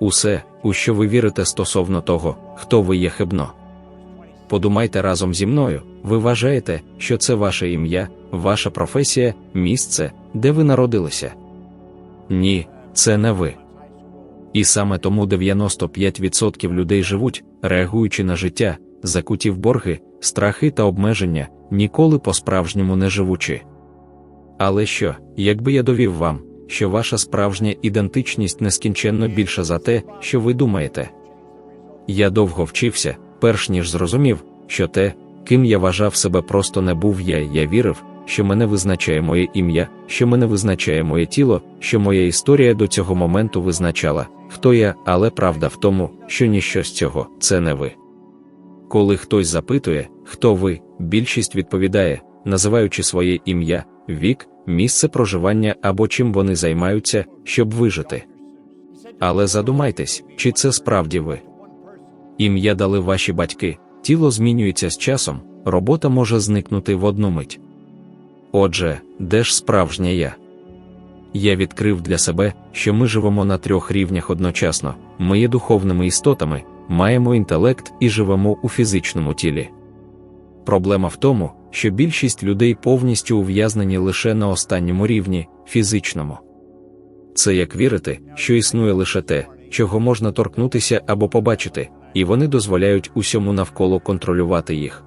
усе, у що ви вірите стосовно того, хто ви є хибно. Подумайте разом зі мною, ви вважаєте, що це ваше ім'я, ваша професія, місце, де ви народилися? Ні, це не ви. І саме тому 95% людей живуть, реагуючи на життя, закуті в борги, страхи та обмеження, ніколи по-справжньому не живучи. Але що, якби я довів вам, що ваша справжня ідентичність нескінченно більша за те, що ви думаєте? Я довго вчився, перш ніж зрозумів, що те, ким я вважав себе, просто не був я, я вірив, що мене визначає моє ім'я, що мене визначає моє тіло, що моя історія до цього моменту визначала, хто я, але правда в тому, що ніщо з цього це не ви. Коли хтось запитує, хто ви, більшість відповідає, називаючи своє ім'я, вік, місце проживання або чим вони займаються, щоб вижити. Але задумайтесь, чи це справді ви. Ім'я дали ваші батьки, тіло змінюється з часом, робота може зникнути в одну мить. Отже, де ж справжнє я? Я відкрив для себе, що ми живемо на трьох рівнях одночасно, ми є духовними істотами, маємо інтелект і живемо у фізичному тілі. Проблема в тому, що більшість людей повністю ув'язнені лише на останньому рівні фізичному. Це як вірити, що існує лише те, чого можна торкнутися або побачити, і вони дозволяють усьому навколо контролювати їх.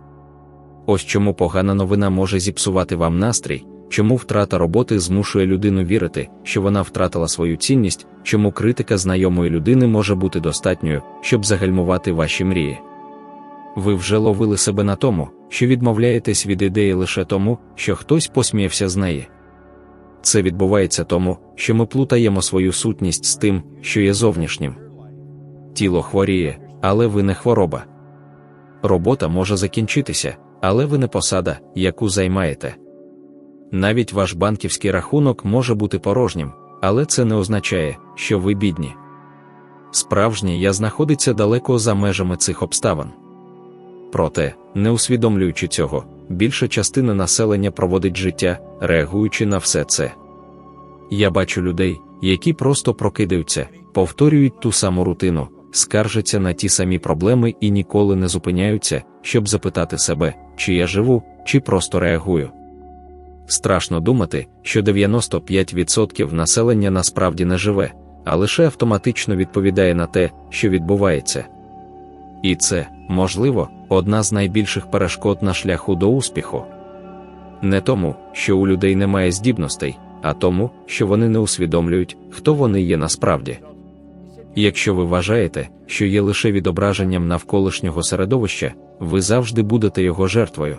Ось чому погана новина може зіпсувати вам настрій, чому втрата роботи змушує людину вірити, що вона втратила свою цінність, чому критика знайомої людини може бути достатньою, щоб загальмувати ваші мрії. Ви вже ловили себе на тому, що відмовляєтесь від ідеї лише тому, що хтось посміявся з неї. Це відбувається тому, що ми плутаємо свою сутність з тим, що є зовнішнім. Тіло хворіє, але ви не хвороба. Робота може закінчитися, але ви не посада, яку займаєте. Навіть ваш банківський рахунок може бути порожнім, але це не означає, що ви бідні. Справжнє я знаходиться далеко за межами цих обставин. Проте, не усвідомлюючи цього, більша частина населення проводить життя, реагуючи на все це. Я бачу людей, які просто прокидаються, повторюють ту саму рутину, скаржаться на ті самі проблеми і ніколи не зупиняються, щоб запитати себе, чи я живу, чи просто реагую. Страшно думати, що 95% населення насправді не живе, а лише автоматично відповідає на те, що відбувається. І це, можливо, одна з найбільших перешкод на шляху до успіху. Не тому, що у людей немає здібностей, а тому, що вони не усвідомлюють, хто вони є насправді. Якщо ви вважаєте, що є лише відображенням навколишнього середовища, ви завжди будете його жертвою.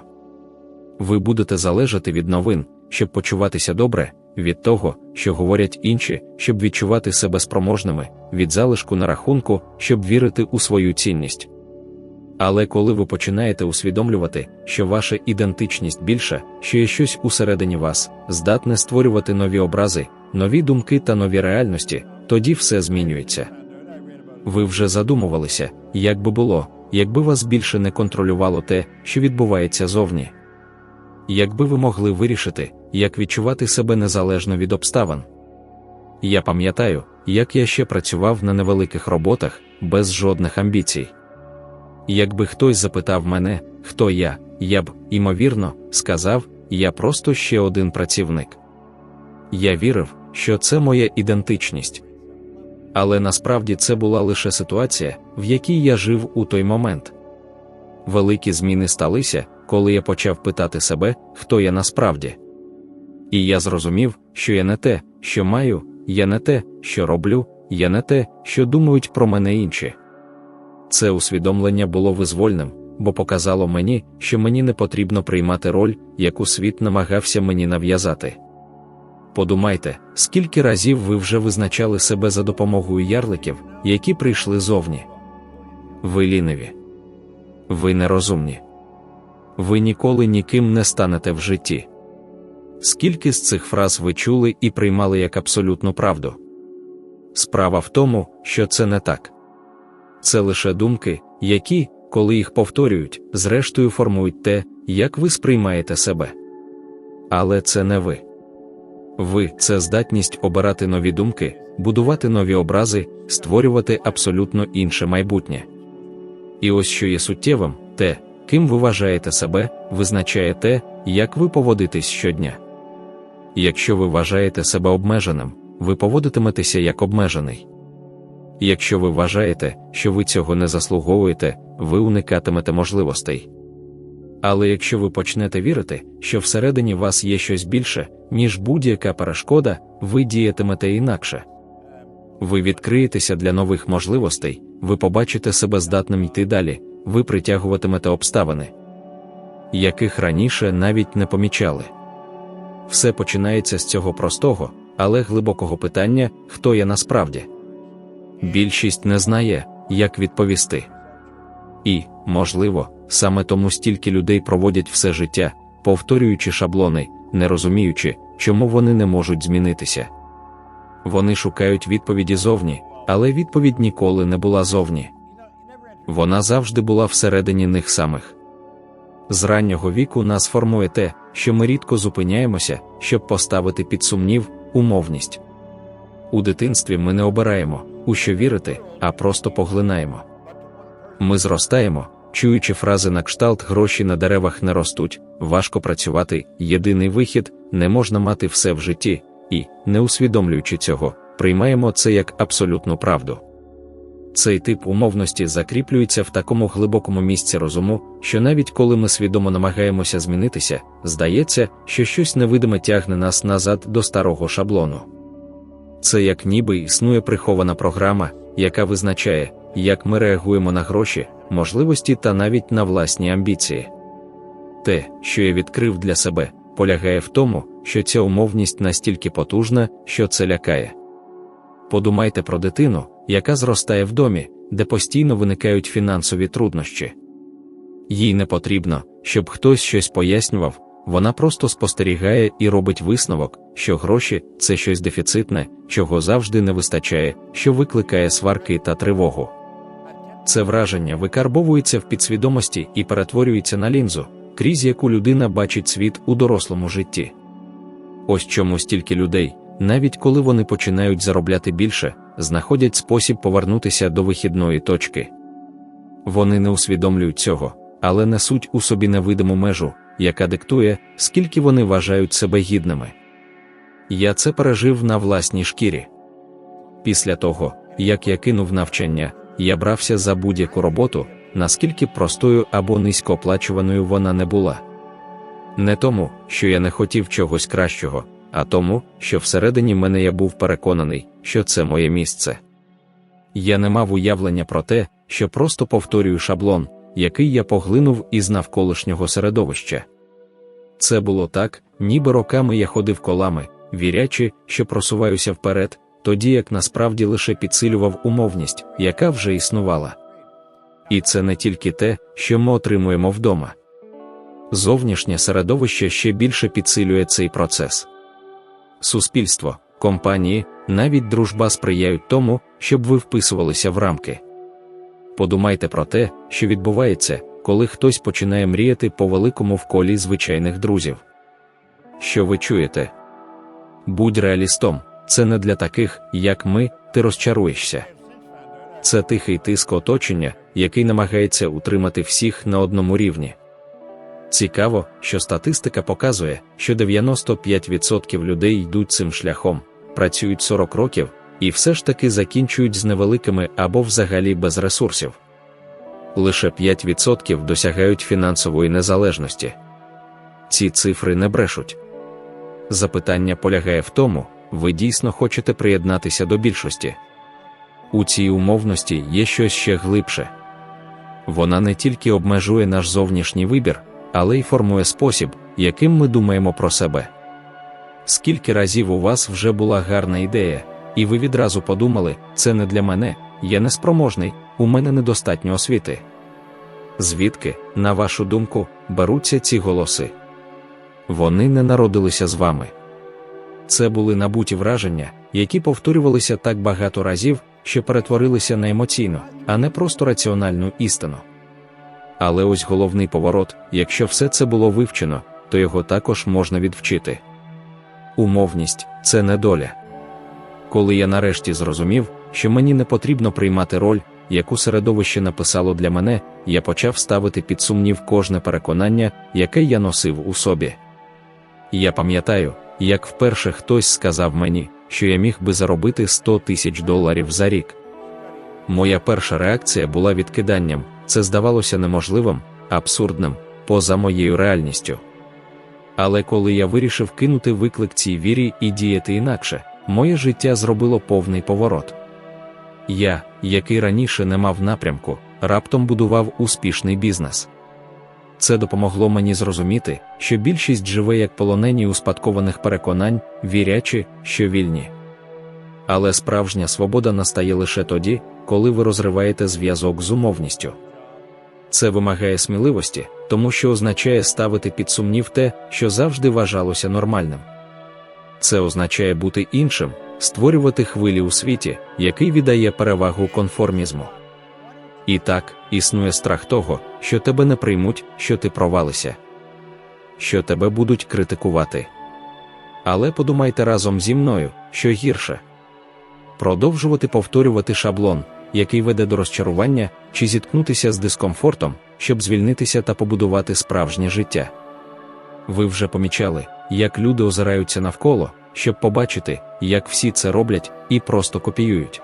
Ви будете залежати від новин, щоб почуватися добре, від того, що говорять інші, щоб відчувати себе спроможними, від залишку на рахунку, щоб вірити у свою цінність. Але коли ви починаєте усвідомлювати, що ваша ідентичність більша, що є щось усередині вас, здатне створювати нові образи, нові думки та нові реальності, тоді все змінюється. Ви вже задумувалися, як би було, якби вас більше не контролювало те, що відбувається зовні. Якби ви могли вирішити, як відчувати себе незалежно від обставин. Я пам'ятаю, як я ще працював на невеликих роботах, без жодних амбіцій. Якби хтось запитав мене, хто я, я б, імовірно, сказав, я просто ще один працівник. Я вірив, що це моя ідентичність. Але насправді це була лише ситуація, в якій я жив у той момент. Великі зміни сталися, коли я почав питати себе, хто я насправді. І я зрозумів, що я не те, що маю, я не те, що роблю, я не те, що думають про мене інші. Це усвідомлення було визвольним, бо показало мені, що мені не потрібно приймати роль, яку світ намагався мені нав'язати. Подумайте, скільки разів ви вже визначали себе за допомогою ярликів, які прийшли зовні. Ви ліниві. Ви нерозумні. Ви ніколи ніким не станете в житті. Скільки з цих фраз ви чули і приймали як абсолютну правду? Справа в тому, що це не так. Це лише думки, які, коли їх повторюють, зрештою формують те, як ви сприймаєте себе. Але це не ви. Ви це здатність обирати нові думки, будувати нові образи, створювати абсолютно інше майбутнє. І ось що є суттєвим, те, ким ви вважаєте себе, визначає те, як ви поводитесь щодня. Якщо ви вважаєте себе обмеженим, ви поводитиметеся як обмежений. Якщо ви вважаєте, що ви цього не заслуговуєте, ви уникатимете можливостей. Але якщо ви почнете вірити, що всередині вас є щось більше, ніж будь-яка перешкода, ви діятимете інакше. Ви відкриєтеся для нових можливостей, ви побачите себе здатним йти далі, ви притягуватимете обставини, яких раніше навіть не помічали. Все починається з цього простого, але глибокого питання, хто я насправді. Більшість не знає, як відповісти. І, можливо, саме тому стільки людей проводять все життя, повторюючи шаблони, не розуміючи, чому вони не можуть змінитися. Вони шукають відповіді зовні, але відповідь ніколи не була зовні. Вона завжди була всередині них самих. З раннього віку нас формує те, що ми рідко зупиняємося, щоб поставити під сумнів умовність. У дитинстві ми не обираємо, у що вірити, а просто поглинаємо. Ми зростаємо, чуючи фрази на кшталт гроші на деревах не ростуть, важко працювати, єдиний вихід, не можна мати все в житті, і, не усвідомлюючи цього, приймаємо це як абсолютну правду. Цей тип умовності закріплюється в такому глибокому місці розуму, що навіть коли ми свідомо намагаємося змінитися, здається, що щось невидиме тягне нас назад до старого шаблону. Це як ніби існує прихована програма, яка визначає, як ми реагуємо на гроші, можливості та навіть на власні амбіції. Те, що я відкрив для себе, полягає в тому, що ця умовність настільки потужна, що це лякає. Подумайте про дитину, яка зростає в домі, де постійно виникають фінансові труднощі. Їй не потрібно, щоб хтось щось пояснював, вона просто спостерігає і робить висновок, що гроші це щось дефіцитне, чого завжди не вистачає, що викликає сварки та тривогу. Це враження викарбовується в підсвідомості і перетворюється на лінзу, крізь яку людина бачить світ у дорослому житті. Ось чому стільки людей, навіть коли вони починають заробляти більше, знаходять спосіб повернутися до вихідної точки. Вони не усвідомлюють цього, але несуть у собі невидиму межу, яка диктує, скільки вони вважають себе гідними. Я це пережив на власній шкірі. Після того, як я кинув навчання, я брався за будь-яку роботу, наскільки простою або низькооплачуваною вона не була. Не тому, що я не хотів чогось кращого, а тому, що всередині мене я був переконаний, що це моє місце. Я не мав уявлення про те, що просто повторюю шаблон, який я поглинув із навколишнього середовища. Це було так, ніби роками я ходив колами, вірячи, що просуваюся вперед, тоді як насправді лише підсилював умовність, яка вже існувала. І це не тільки те, що ми отримуємо вдома. Зовнішнє середовище ще більше підсилює цей процес. Суспільство, компанії, навіть дружба сприяють тому, щоб ви вписувалися в рамки. Подумайте про те, що відбувається, коли хтось починає мріяти по великому в колі звичайних друзів. Що ви чуєте? Будь реалістом, це не для таких, як ми, ти розчаруєшся. Це тихий тиск оточення, який намагається утримати всіх на одному рівні. Цікаво, що статистика показує, що 95% людей йдуть цим шляхом, працюють 40 років і все ж таки закінчують з невеликими або взагалі без ресурсів. Лише 5% досягають фінансової незалежності. Ці цифри не брешуть. Запитання полягає в тому, ви дійсно хочете приєднатися до більшості. У цій умовності є щось ще глибше. Вона не тільки обмежує наш зовнішній вибір, але й формує спосіб, яким ми думаємо про себе. Скільки разів у вас вже була гарна ідея, і ви відразу подумали, це не для мене, я неспроможний, у мене недостатньо освіти. Звідки, на вашу думку, беруться ці голоси? Вони не народилися з вами. Це були набуті враження, які повторювалися так багато разів, що перетворилися на емоційну, а не просто раціональну істину. Але ось головний поворот: якщо все це було вивчено, то його також можна відвчити. умовність це не доля. Коли я нарешті зрозумів, що мені не потрібно приймати роль, яку середовище написало для мене, я почав ставити під сумнів кожне переконання, яке я носив у собі. Я пам'ятаю, як вперше хтось сказав мені, що я міг би заробити 100 тисяч доларів за рік. Моя перша реакція була відкиданням, це здавалося неможливим, абсурдним, поза моєю реальністю. Але коли я вирішив кинути виклик цій вірі і діяти інакше, моє життя зробило повний поворот. Я, який раніше не мав напрямку, раптом будував успішний бізнес. Це допомогло мені зрозуміти, що більшість живе як полонені успадкованих переконань, вірячи, що вільні. Але справжня свобода настає лише тоді, коли ви розриваєте зв'язок з умовністю. Це вимагає сміливості, тому що означає ставити під сумнів те, що завжди вважалося нормальним. Це означає бути іншим, створювати хвилі у світі, який віддає перевагу конформізму. І так, існує страх того, що тебе не приймуть, що ти провалися, що тебе будуть критикувати. Але подумайте разом зі мною, що гірше продовжувати повторювати шаблон, який веде до розчарування, чи зіткнутися з дискомфортом, щоб звільнитися та побудувати справжнє життя. Ви вже помічали, як люди озираються навколо, щоб побачити, як всі це роблять, і просто копіюють.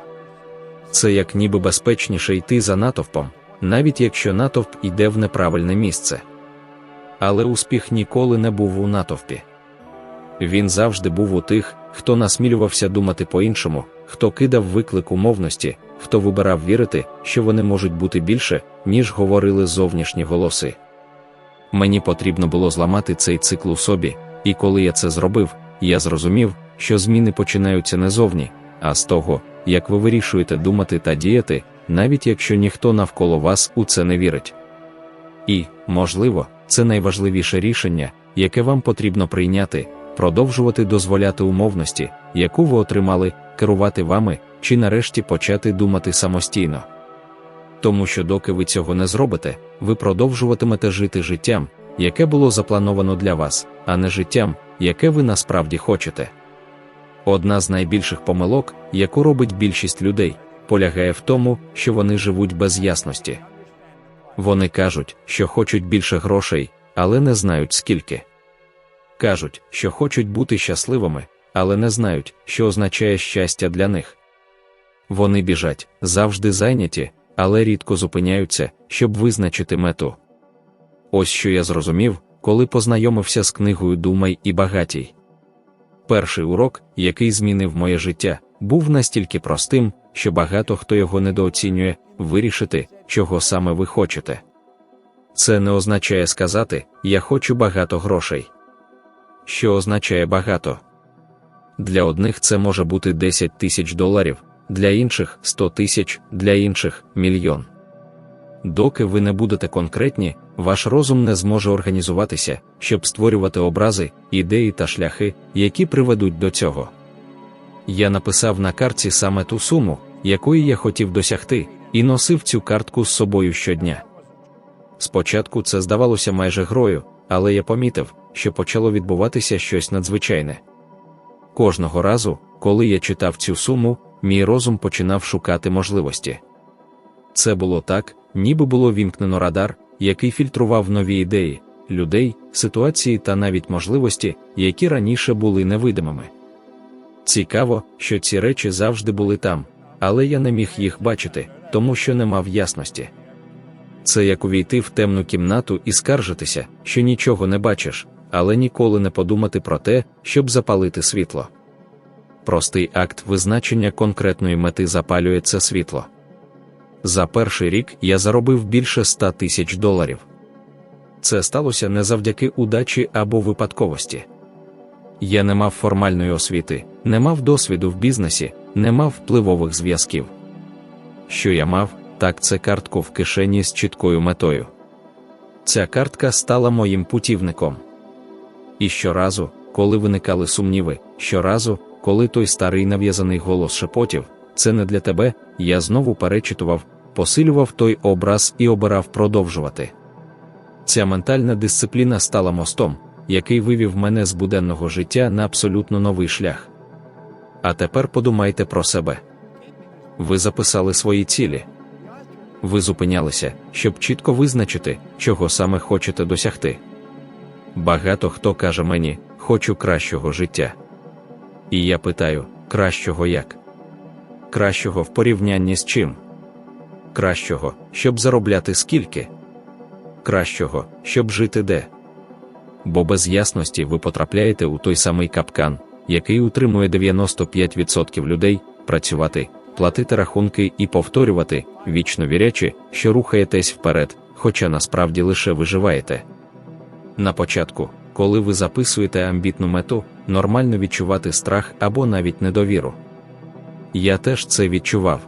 Це як ніби безпечніше йти за натовпом, навіть якщо натовп іде в неправильне місце. Але успіх ніколи не був у натовпі. Він завжди був у тих, хто насмілювався думати по-іншому, хто кидав виклик умовності, хто вибирав вірити, що вони можуть бути більше, ніж говорили зовнішні голоси. Мені потрібно було зламати цей цикл у собі, і коли я це зробив, я зрозумів, що зміни починаються не зовні, а з того, як ви вирішуєте думати та діяти, навіть якщо ніхто навколо вас у це не вірить. І, можливо, це найважливіше рішення, яке вам потрібно прийняти, продовжувати дозволяти умовності, яку ви отримали, керувати вами, чи нарешті почати думати самостійно. Тому що, доки ви цього не зробите, ви продовжуватимете жити життям, яке було заплановано для вас, а не життям, яке ви насправді хочете. Одна з найбільших помилок, яку робить більшість людей, полягає в тому, що вони живуть без ясності. Вони кажуть, що хочуть більше грошей, але не знають скільки. Кажуть, що хочуть бути щасливими, але не знають, що означає щастя для них. Вони біжать, завжди зайняті, але рідко зупиняються, щоб визначити мету. Ось що я зрозумів, коли познайомився з книгою Думай і багатій. Перший урок, який змінив моє життя, був настільки простим, що багато хто його недооцінює, вирішити, чого саме ви хочете. Це не означає сказати Я хочу багато грошей. Що означає багато? Для одних це може бути 10 тисяч доларів, для інших 100 тисяч, для інших мільйон. Доки ви не будете конкретні, ваш розум не зможе організуватися, щоб створювати образи, ідеї та шляхи, які приведуть до цього. Я написав на картці саме ту суму, якої я хотів досягти, і носив цю картку з собою щодня. Спочатку це здавалося майже грою, але я помітив, що почало відбуватися щось надзвичайне. Кожного разу, коли я читав цю суму, мій розум починав шукати можливості. Це було так, ніби було вімкнено радар, який фільтрував нові ідеї, людей, ситуації та навіть можливості, які раніше були невидимими. Цікаво, що ці речі завжди були там, але я не міг їх бачити, тому що не мав ясності. Це як увійти в темну кімнату і скаржитися, що нічого не бачиш, але ніколи не подумати про те, щоб запалити світло. Простий акт визначення конкретної мети запалює це світло. За перший рік я заробив більше 100 тисяч доларів. Це сталося не завдяки удачі або випадковості. Я не мав формальної освіти, не мав досвіду в бізнесі, не мав впливових зв'язків. Що я мав, так це картку в кишені з чіткою метою. Ця картка стала моїм путівником. І щоразу, коли виникали сумніви, щоразу, коли той старий нав'язаний голос шепотів, це не для тебе, я знову перечитував, посилював той образ і обирав продовжувати. Ця ментальна дисципліна стала мостом, який вивів мене з буденного життя на абсолютно новий шлях. А тепер подумайте про себе. Ви записали свої цілі. Ви зупинялися, щоб чітко визначити, чого саме хочете досягти. Багато хто каже мені, хочу кращого життя. І я питаю, кращого як? Кращого в порівнянні з чим? Кращого, щоб заробляти скільки? Кращого, щоб жити де? Бо без ясності ви потрапляєте у той самий капкан, який утримує 95% людей працювати, платити рахунки і повторювати, вічно вірячи, що рухаєтесь вперед, хоча насправді лише виживаєте. На початку, коли ви записуєте амбітну мету, нормально відчувати страх або навіть недовіру. Я теж це відчував.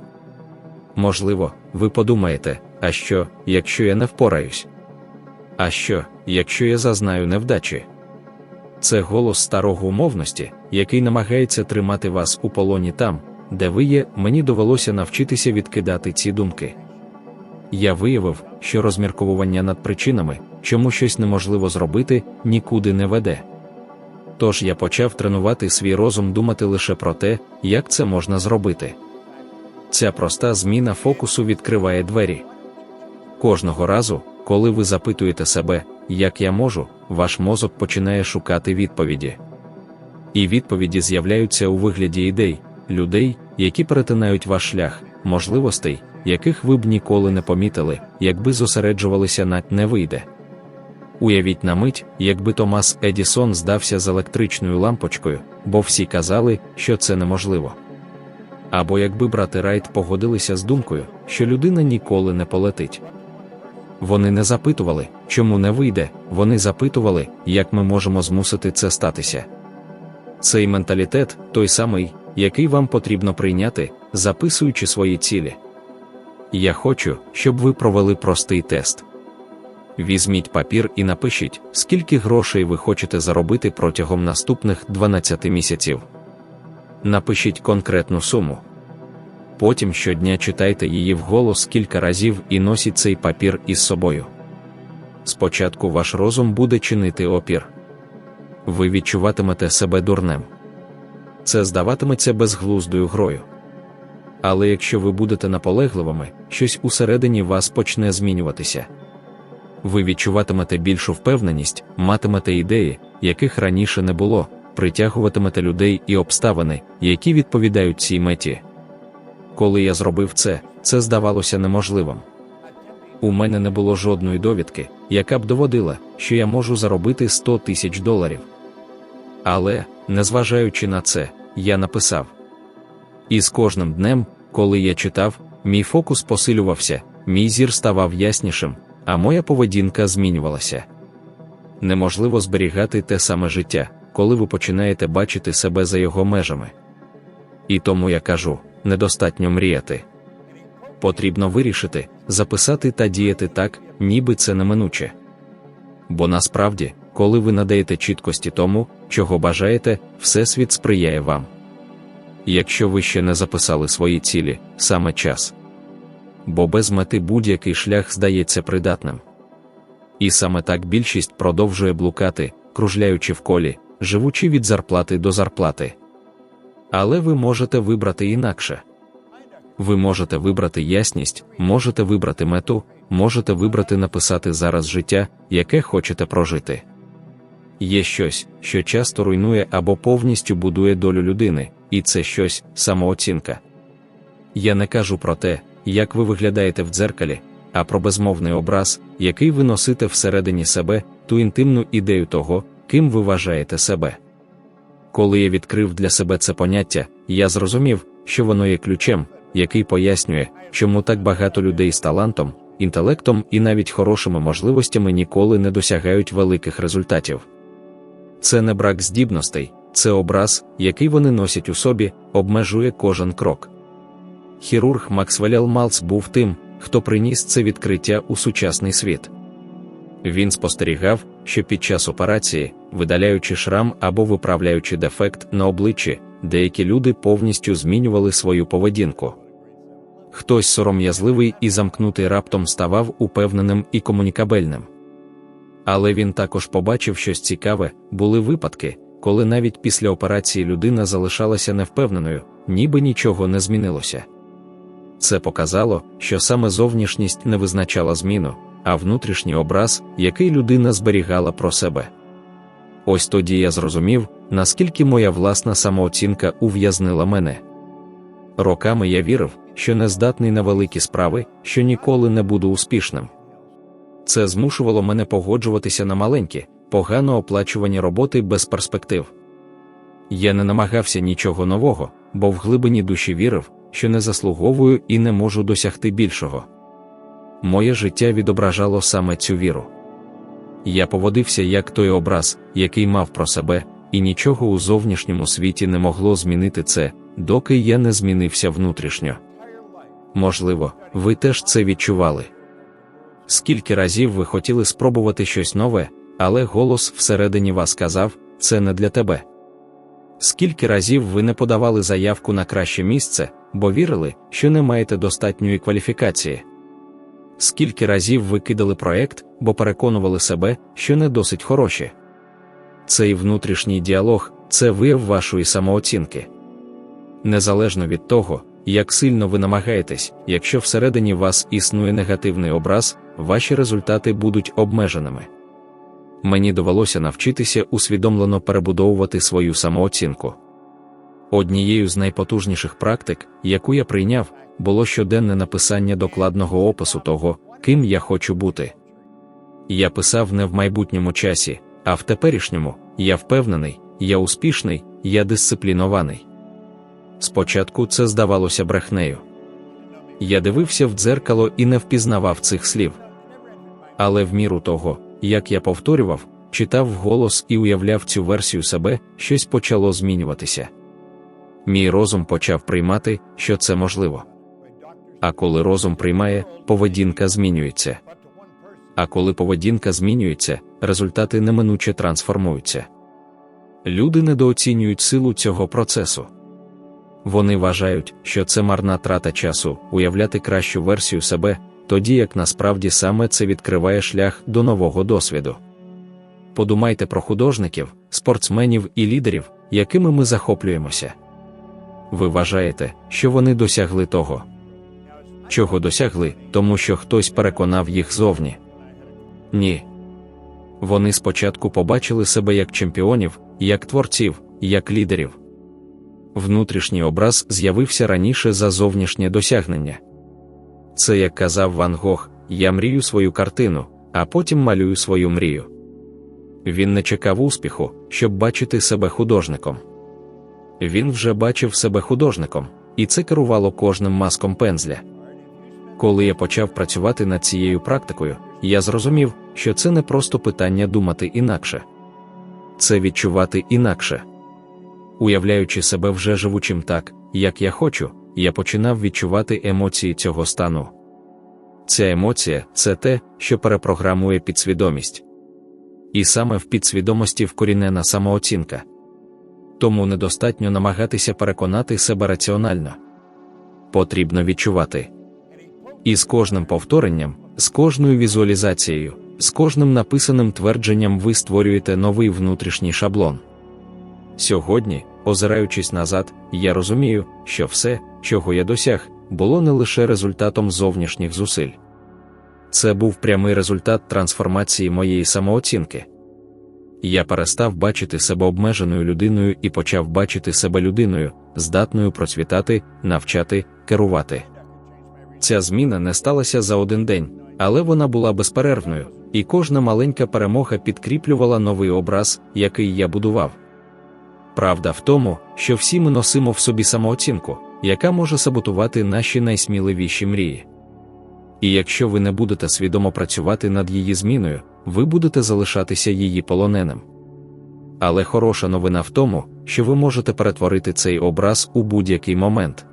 Можливо, ви подумаєте, а що, якщо я не впораюсь? А що, якщо я зазнаю невдачі? Це голос старого умовності, який намагається тримати вас у полоні там, де ви є, мені довелося навчитися відкидати ці думки. Я виявив, що розмірковування над причинами, чому щось неможливо зробити, нікуди не веде. Тож я почав тренувати свій розум думати лише про те, як це можна зробити. Ця проста зміна фокусу відкриває двері. Кожного разу, коли ви запитуєте себе, як я можу, ваш мозок починає шукати відповіді. І відповіді з'являються у вигляді ідей, людей, які перетинають ваш шлях, можливостей, яких ви б ніколи не помітили, якби зосереджувалися на не вийде. Уявіть на мить, якби Томас Едісон здався з електричною лампочкою, бо всі казали, що це неможливо. Або якби брати Райт погодилися з думкою, що людина ніколи не полетить. Вони не запитували, чому не вийде, вони запитували, як ми можемо змусити це статися. Цей менталітет той самий, який вам потрібно прийняти, записуючи свої цілі. Я хочу, щоб ви провели простий тест. Візьміть папір і напишіть, скільки грошей ви хочете заробити протягом наступних 12 місяців. Напишіть конкретну суму. Потім щодня читайте її вголос кілька разів і носіть цей папір із собою. Спочатку ваш розум буде чинити опір. Ви відчуватимете себе дурним. Це здаватиметься безглуздою грою. Але якщо ви будете наполегливими, щось усередині вас почне змінюватися. Ви відчуватимете більшу впевненість, матимете ідеї, яких раніше не було, притягуватимете людей і обставини, які відповідають цій меті. Коли я зробив це, це здавалося неможливим. У мене не було жодної довідки, яка б доводила, що я можу заробити 100 тисяч доларів. Але, незважаючи на це, я написав. І з кожним днем, коли я читав, мій фокус посилювався, мій зір ставав яснішим, а моя поведінка змінювалася. Неможливо зберігати те саме життя, коли ви починаєте бачити себе за його межами. І тому я кажу недостатньо мріяти. Потрібно вирішити, записати та діяти так, ніби це неминуче. Бо насправді, коли ви надаєте чіткості тому, чого бажаєте, Всесвіт сприяє вам. Якщо ви ще не записали свої цілі, саме час. Бо без мети будь-який шлях здається придатним. І саме так більшість продовжує блукати, кружляючи в колі, живучи від зарплати до зарплати. Але ви можете вибрати інакше. Ви можете вибрати ясність, можете вибрати мету, можете вибрати написати зараз життя, яке хочете прожити. Є щось, що часто руйнує або повністю будує долю людини, і це щось самооцінка. Я не кажу про те, як ви виглядаєте в дзеркалі, а про безмовний образ, який ви носите всередині себе, ту інтимну ідею того, ким ви вважаєте себе. Коли я відкрив для себе це поняття, я зрозумів, що воно є ключем, який пояснює, чому так багато людей з талантом, інтелектом і навіть хорошими можливостями ніколи не досягають великих результатів. Це не брак здібностей, це образ, який вони носять у собі, обмежує кожен крок. Хірург Максвелл Малц був тим, хто приніс це відкриття у сучасний світ. Він спостерігав, що під час операції, видаляючи шрам або виправляючи дефект на обличчі, деякі люди повністю змінювали свою поведінку. Хтось сором'язливий і замкнутий раптом ставав упевненим і комунікабельним. Але він також побачив щось цікаве, були випадки, коли навіть після операції людина залишалася невпевненою, ніби нічого не змінилося. Це показало, що саме зовнішність не визначала зміну, а внутрішній образ, який людина зберігала про себе. Ось тоді я зрозумів, наскільки моя власна самооцінка ув'язнила мене. Роками я вірив, що не здатний на великі справи, що ніколи не буду успішним. Це змушувало мене погоджуватися на маленькі, погано оплачувані роботи без перспектив. Я не намагався нічого нового, бо в глибині душі вірив, що не заслуговую і не можу досягти більшого. Моє життя відображало саме цю віру. Я поводився як той образ, який мав про себе, і нічого у зовнішньому світі не могло змінити це, доки я не змінився внутрішньо. Можливо, ви теж це відчували. Скільки разів ви хотіли спробувати щось нове, але голос всередині вас казав, це не для тебе. Скільки разів ви не подавали заявку на краще місце, бо вірили, що не маєте достатньої кваліфікації? Скільки разів ви кидали проект, бо переконували себе, що не досить хороші? Цей внутрішній діалог це вияв вашої самооцінки. Незалежно від того, як сильно ви намагаєтесь, якщо всередині вас існує негативний образ, ваші результати будуть обмеженими. Мені довелося навчитися усвідомлено перебудовувати свою самооцінку. Однією з найпотужніших практик, яку я прийняв, було щоденне написання докладного опису того, ким я хочу бути. Я писав не в майбутньому часі, а в теперішньому я впевнений, я успішний, я дисциплінований. Спочатку це здавалося брехнею. Я дивився в дзеркало і не впізнавав цих слів. Але в міру того, як я повторював, читав вголос і уявляв цю версію себе, щось почало змінюватися. Мій розум почав приймати, що це можливо. А коли розум приймає, поведінка змінюється. А коли поведінка змінюється, результати неминуче трансформуються. Люди недооцінюють силу цього процесу. Вони вважають, що це марна трата часу уявляти кращу версію себе, тоді як насправді саме це відкриває шлях до нового досвіду. Подумайте про художників, спортсменів і лідерів, якими ми захоплюємося. Ви вважаєте, що вони досягли того, чого досягли, тому що хтось переконав їх зовні? Ні. Вони спочатку побачили себе як чемпіонів, як творців, як лідерів. Внутрішній образ з'явився раніше за зовнішнє досягнення. Це як казав Ван Гог, я мрію свою картину, а потім малюю свою мрію. Він не чекав успіху, щоб бачити себе художником. Він вже бачив себе художником, і це керувало кожним маском пензля. Коли я почав працювати над цією практикою, я зрозумів, що це не просто питання думати інакше, це відчувати інакше. Уявляючи себе вже живучим так, як я хочу, я починав відчувати емоції цього стану. Ця емоція це те, що перепрограмує підсвідомість. І саме в підсвідомості вкорінена самооцінка. Тому недостатньо намагатися переконати себе раціонально. Потрібно відчувати. І з кожним повторенням, з кожною візуалізацією, з кожним написаним твердженням ви створюєте новий внутрішній шаблон. Сьогодні, озираючись назад, я розумію, що все, чого я досяг, було не лише результатом зовнішніх зусиль. Це був прямий результат трансформації моєї самооцінки. Я перестав бачити себе обмеженою людиною і почав бачити себе людиною, здатною процвітати, навчати, керувати. Ця зміна не сталася за один день, але вона була безперервною, і кожна маленька перемога підкріплювала новий образ, який я будував. Правда в тому, що всі ми носимо в собі самооцінку, яка може саботувати наші найсміливіші мрії. І якщо ви не будете свідомо працювати над її зміною, ви будете залишатися її полоненим. Але хороша новина в тому, що ви можете перетворити цей образ у будь-який момент.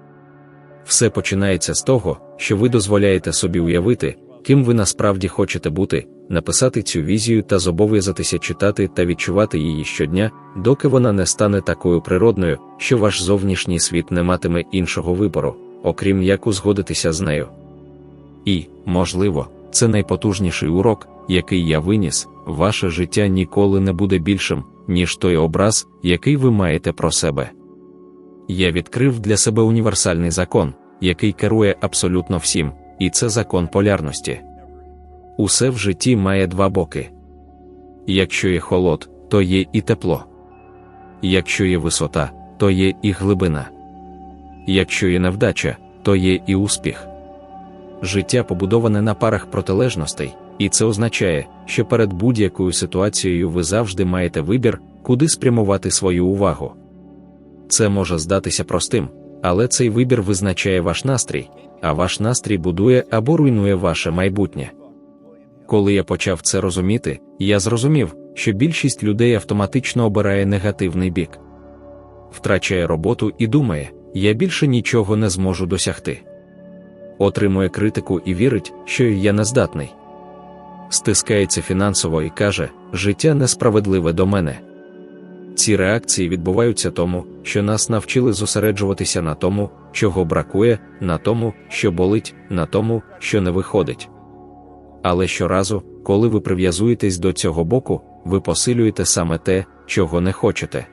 Все починається з того, що ви дозволяєте собі уявити, ким ви насправді хочете бути, написати цю візію та зобов'язатися читати та відчувати її щодня, доки вона не стане такою природною, що ваш зовнішній світ не матиме іншого вибору, окрім як узгодитися з нею. І, можливо, це найпотужніший урок, який я виніс, ваше життя ніколи не буде більшим, ніж той образ, який ви маєте про себе. Я відкрив для себе універсальний закон, який керує абсолютно всім, і це закон полярності. Усе в житті має два боки. Якщо є холод, то є і тепло. Якщо є висота, то є і глибина. Якщо є невдача, то є і успіх. Життя побудоване на парах протилежностей, і це означає, що перед будь-якою ситуацією ви завжди маєте вибір, куди спрямувати свою увагу. Це може здатися простим, але цей вибір визначає ваш настрій, а ваш настрій будує або руйнує ваше майбутнє. Коли я почав це розуміти, я зрозумів, що більшість людей автоматично обирає негативний бік, втрачає роботу і думає, я більше нічого не зможу досягти. Отримує критику і вірить, що я нездатний. Стискається фінансово і каже, життя несправедливе до мене. Ці реакції відбуваються тому, що нас навчили зосереджуватися на тому, чого бракує, на тому, що болить, на тому, що не виходить. Але щоразу, коли ви прив'язуєтесь до цього боку, ви посилюєте саме те, чого не хочете.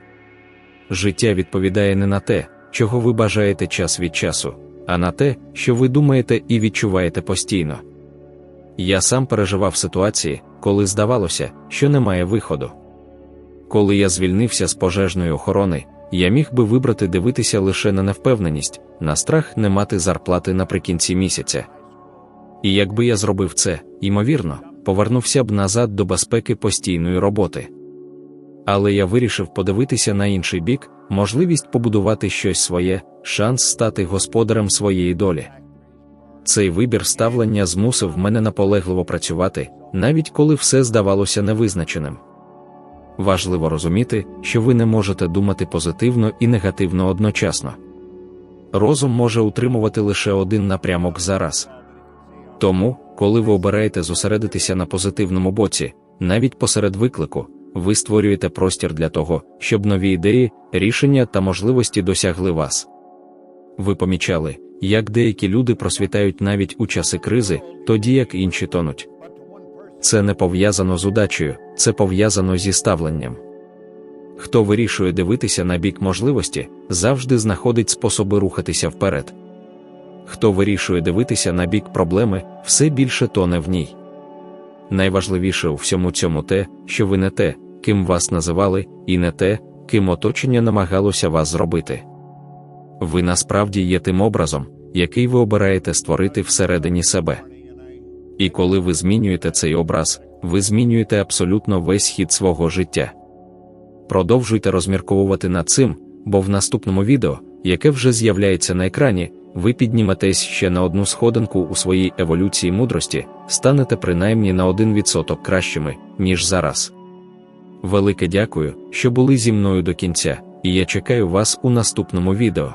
Життя відповідає не на те, чого ви бажаєте час від часу, а на те, що ви думаєте і відчуваєте постійно. Я сам переживав ситуації, коли здавалося, що немає виходу. Коли я звільнився з пожежної охорони, я міг би вибрати дивитися лише на невпевненість, на страх не мати зарплати наприкінці місяця. І якби я зробив це, ймовірно, повернувся б назад до безпеки постійної роботи. Але я вирішив подивитися на інший бік, можливість побудувати щось своє, шанс стати господарем своєї долі. Цей вибір ставлення змусив мене наполегливо працювати, навіть коли все здавалося невизначеним. Важливо розуміти, що ви не можете думати позитивно і негативно одночасно. Розум може утримувати лише один напрямок зараз. Тому, коли ви обираєте зосередитися на позитивному боці, навіть посеред виклику, ви створюєте простір для того, щоб нові ідеї, рішення та можливості досягли вас. Ви помічали, як деякі люди просвітають навіть у часи кризи, тоді як інші тонуть. Це не пов'язано з удачею, це пов'язано зі ставленням. Хто вирішує дивитися на бік можливості, завжди знаходить способи рухатися вперед. Хто вирішує дивитися на бік проблеми, все більше тоне в ній. Найважливіше у всьому цьому те, що ви не те, ким вас називали, і не те, ким оточення намагалося вас зробити. Ви насправді є тим образом, який ви обираєте створити всередині себе. І коли ви змінюєте цей образ, ви змінюєте абсолютно весь хід свого життя. Продовжуйте розмірковувати над цим, бо в наступному відео, яке вже з'являється на екрані, ви підніметесь ще на одну сходинку у своїй еволюції мудрості, станете принаймні на 1% кращими, ніж зараз. Велике дякую, що були зі мною до кінця, і я чекаю вас у наступному відео.